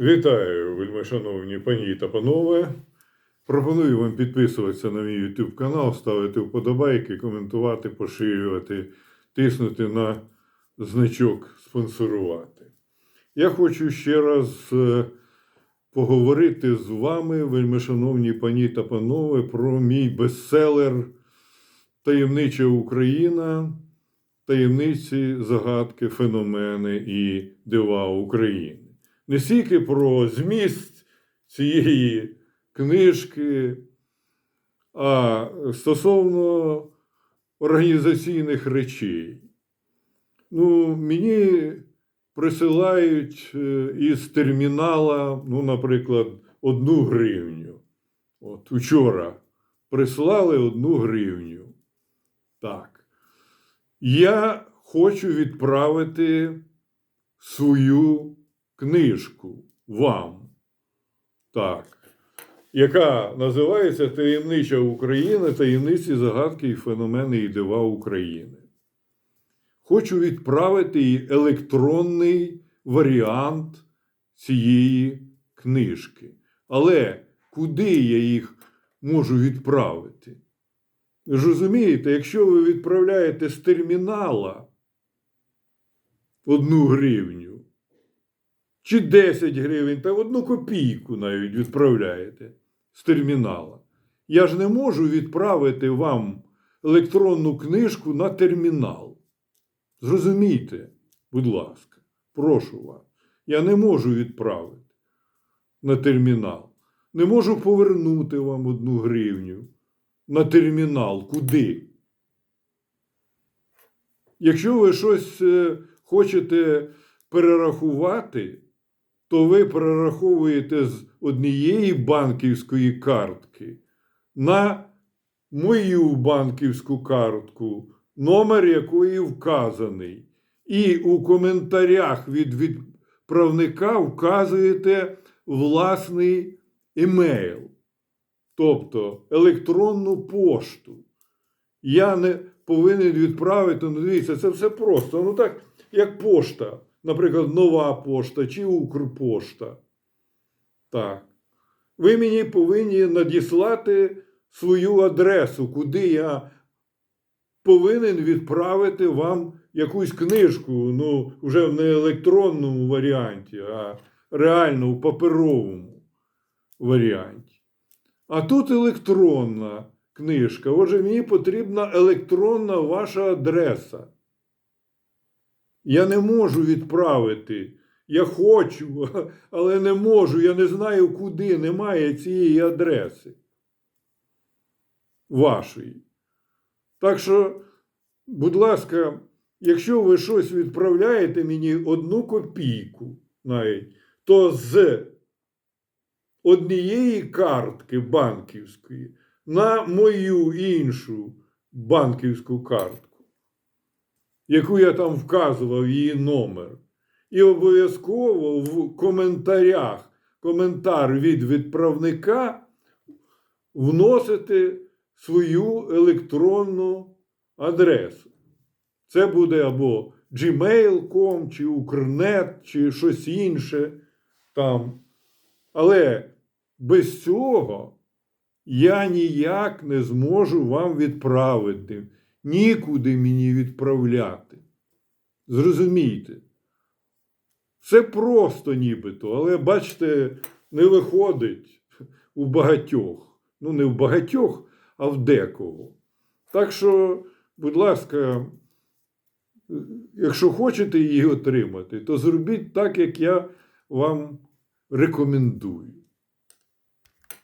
Вітаю, вельмишановні пані та панове. Пропоную вам підписуватися на мій YouTube канал, ставити вподобайки, коментувати, поширювати, тиснути на значок спонсорувати. Я хочу ще раз е, поговорити з вами, вельмишановні пані та панове, про мій бестселер Таємнича Україна, таємниці, загадки, феномени і дива України не стільки про зміст цієї книжки, а стосовно організаційних речей. Ну, мені присилають е, із термінала, ну, наприклад, одну гривню. От учора прислали одну гривню. Так. Я хочу відправити свою книжку вам. Так. Яка називається Таємнича Україна, таємниці, загадки і феномени і дива України. Хочу відправити їй електронний варіант цієї книжки. Але куди я їх можу відправити? Ви ж розумієте, якщо ви відправляєте з термінала одну гривню, чи 10 гривень, та одну копійку навіть відправляєте з термінала. Я ж не можу відправити вам електронну книжку на термінал. Зрозумійте, будь ласка, прошу вас. Я не можу відправити на термінал. Не можу повернути вам одну гривню на термінал. Куди? Якщо ви щось е, хочете перерахувати, то ви перераховуєте з однієї банківської картки на мою банківську картку, номер якої вказаний. І у коментарях від відправника вказуєте власний емейл, тобто електронну пошту. Я не повинен відправити, ну дивіться, це все просто. Ну так, як пошта наприклад, нова пошта чи Укрпошта. Так. Ви мені повинні надіслати свою адресу, куди я повинен відправити вам якусь книжку, ну, вже в не електронному варіанті, а реально в паперовому варіанті. А тут електронна книжка. Отже, мені потрібна електронна ваша адреса. Я не можу відправити. Я хочу, але не можу. Я не знаю, куди немає цієї адреси вашої. Так що, будь ласка, якщо ви щось відправляєте мені одну копійку навіть, то з однієї картки банківської на мою іншу банківську картку яку я там вказував її номер. І обов'язково в коментарях коментар від відправника вносити свою електронну адресу. Це буде або gmail.com, чи Укрнет, чи щось інше там. Але без цього я ніяк не зможу вам відправити нікуди мені відправляти. Зрозумійте. Все просто нібито, але бачите, не виходить у багатьох. Ну, не в багатьох, а в декого. Так що, будь ласка, якщо хочете її отримати, то зробіть так, як я вам рекомендую.